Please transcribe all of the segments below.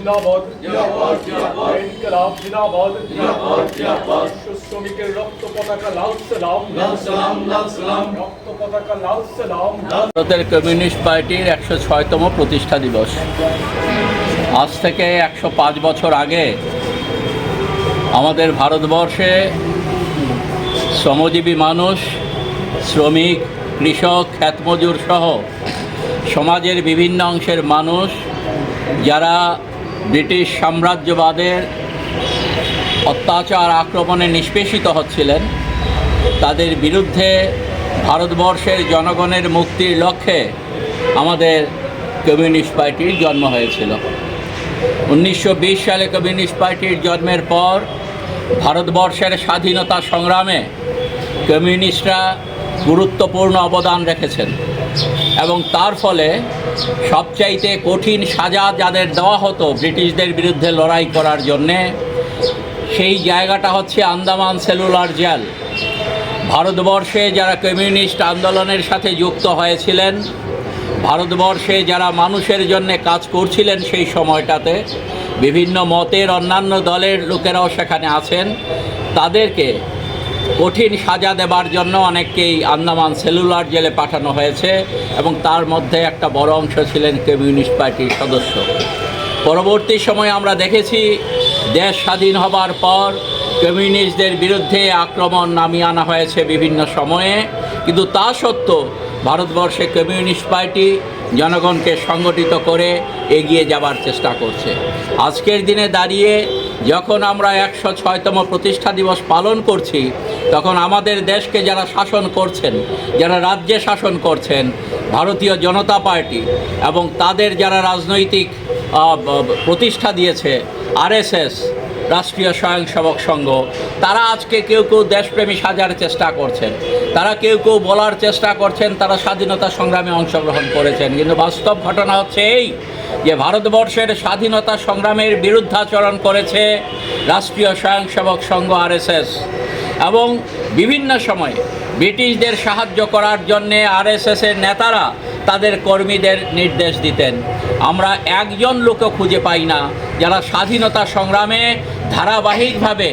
জিন্দাবাদ জিন্দাবাদ, জিন্দাবাদ। ইনকলাব জিন্দাবাদ জিন্দাবাদ, জিন্দাবাদ। শ্রমিকের রক্ত পতাকা লাল সালাম। লাল সালাম লাল সালাম। রক্ত পতাকা লাল সালাম। ভারতের কমিউনিস্ট পার্টির একশো ছয়তম প্রতিষ্ঠা দিবস। আজ থেকে একশো পাঁচ বছর আগে আমাদের ভারতবর্ষে শ্রমজীবী মানুষ শ্রমিক কৃষক খ্যাতমজুর সহ সমাজের বিভিন্ন অংশের মানুষ যারা ব্রিটিশ সাম্রাজ্যবাদের অত্যাচার আক্রমণে নিষ্পেষিত হচ্ছিলেন। তাদের বিরুদ্ধে ভারতবর্ষের জনগণের মুক্তির লক্ষ্যে আমাদের কমিউনিস্ট পার্টির জন্ম হয়েছিল। উনিশশো বিশ সালে কমিউনিস্ট পার্টির জন্মের পর ভারতবর্ষের স্বাধীনতা সংগ্রামে কমিউনিস্টরা গুরুত্বপূর্ণ অবদান রেখেছেন। এবং তার ফলে সবচাইতে কঠিন সাজা যাদের দেওয়া হতো ব্রিটিশদের বিরুদ্ধে লড়াই করার জন্যে, সেই জায়গাটা হচ্ছে আন্দামান সেলুলার জেল। ভারতবর্ষে যারা কমিউনিস্ট আন্দোলনের সাথে যুক্ত হয়েছিলেন, ভারতবর্ষে যারা মানুষের জন্য কাজ করছিলেন সেই সময়টাতে, বিভিন্ন মতের অন্যান্য দলের লোকেরাও সেখানে আছেন। তাদেরকে কঠিন সাজা দেবার জন্য অনেককেই আন্দামান সেলুলার জেলে পাঠানো হয়েছে এবং তার মধ্যে একটা বড় অংশ ছিলেন কমিউনিস্ট পার্টির সদস্য। পরবর্তী সময়ে আমরা দেখেছি দেশ স্বাধীন হবার পর কমিউনিস্টদের বিরুদ্ধে আক্রমণ নামিয়ে আনা হয়েছে বিভিন্ন সময়ে। কিন্তু তা সত্ত্বেও ভারতবর্ষে কমিউনিস্ট পার্টি জনগণকে সংগঠিত করে এগিয়ে যাবার চেষ্টা করছে। আজকের দিনে দাঁড়িয়ে যখন আমরা একশো ছয়তম প্রতিষ্ঠা দিবস পালন করছি তখন আমাদের দেশকে যারা শাসন করছেন, যারা রাজ্যে শাসন করছেন, ভারতীয় জনতা পার্টি এবং তাদের যারা রাজনৈতিক প্রতিষ্ঠা দিয়েছে, আরএসএস, রাষ্ট্রীয় স্বয়ংসেবক সংঘ, তারা আজকে কেউ কেউ দেশপ্রেমী সাজার চেষ্টা করছেন। তারা কেউ কেউ বলার চেষ্টা করছেন, তারা স্বাধীনতা সংগ্রামে অংশগ্রহণ করেছেন। কিন্তু বাস্তব ঘটনা হচ্ছে এই যে ভারতবর্ষের স্বাধীনতা সংগ্রামের বিরুদ্ধাচরণ করেছে রাষ্ট্রীয় স্বয়ংসেবক সংঘ আরএসএস। এবং বিভিন্ন সময়ে ব্রিটিশদের সাহায্য করার জন্যে আরএসএসের নেতারা তাদের কর্মীদের নির্দেশ দিতেন। আমরা একজন লোকও খুঁজে পাই না যারা স্বাধীনতা সংগ্রামে ধারাবাহিকভাবে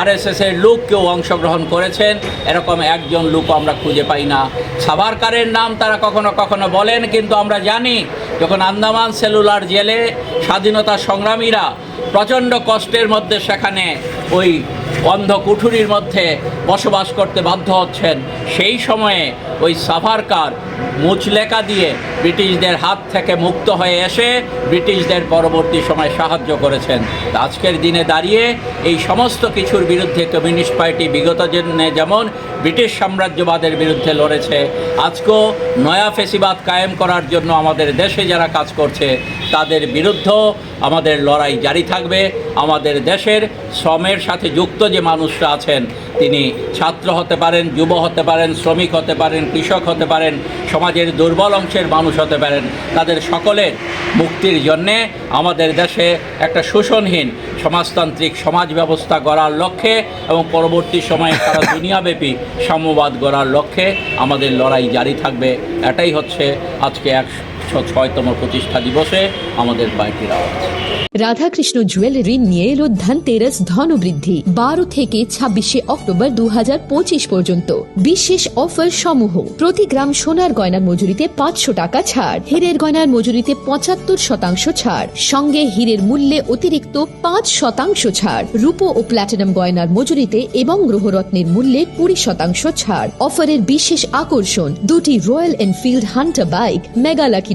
আরএসএসের লোক কেউ অংশগ্রহণ করেছেন। এরকম একজন লোক আমরা খুঁজে পাই না। সাভারকারের নাম তারা কখনো কখনো বলেন, কিন্তু আমরা জানি যখন আন্দামান সেলুলার জেলে স্বাধীনতা সংগ্রামীরা প্রচণ্ড কষ্টের মধ্যে সেখানে ওই অন্ধ কুঠুরির মধ্যে বসবাস করতে বাধ্য হচ্ছেন। সেই সময়ে ওই সাভারকার মুচলেকা দিয়ে ব্রিটিশদের হাত থেকে মুক্ত হয়ে এসে ব্রিটিশদের পরবর্তী সময় সাহায্য করেছেন। আজকের দিনে দাঁড়িয়ে এই সমস্ত কিছুর বিরুদ্ধে কমিউনিস্ট পার্টি বিগত দিনে যেমন ব্রিটিশ সাম্রাজ্যবাদের বিরুদ্ধে লড়েছে। আজকেও নয়া ফেসিবাদ কায়েম করার জন্য আমাদের দেশে যারা কাজ করছে, তাদের বিরুদ্ধেও আমাদের লড়াই জারি থাকবে। আমাদের দেশের শ্রমের সাথে যুক্ত যে মানুষরা আছেন, তিনি ছাত্র হতে পারেন, যুব হতে পারেন, শ্রমিক হতে পারেন, কৃষক হতে পারেন, সমাজের দুর্বল অংশের মানুষ হতে পারেন, তাদের সকলের মুক্তির জন্যে আমাদের দেশে একটা শোষণহীন সমাজতান্ত্রিক সমাজ ব্যবস্থা গড়ার লক্ষ্যে এবং পরবর্তী সময়ে সারা দুনিয়াব্যাপী সাম্যবাদ গড়ার লক্ষ্যে আমাদের লড়াই জারি থাকবে। এটাই হচ্ছে আজকে একশো ছয়তম প্রতিষ্ঠা দিবসে আমাদের পার্টির আওয়াজ। রাধাকৃষ্ণ জুয়েলারি নিয়ে এলো ধনতেরাস ধনবৃদ্ধি বারো থেকে ছাব্বিশে অক্টোবর দু পর্যন্ত। বিশেষ অফার সমূহ। প্রতি গ্রাম সোনার গয়নার মজুরিতে পাঁচশো টাকা ছাড়। হীরের গয়নার মজুরিতে পঁচাত্তর শতাংশ ছাড়। সঙ্গে হীরের মূল্যে অতিরিক্ত পাঁচ শতাংশ ছাড়। রূপো ও প্ল্যাটিনাম গয়নার মজুরিতে এবং গ্রহরত্নের মূল্যে কুড়ি শতাংশ ছাড়। অফারের বিশেষ আকর্ষণ, দুটি Royal Enfield Hunter bike, mega lucky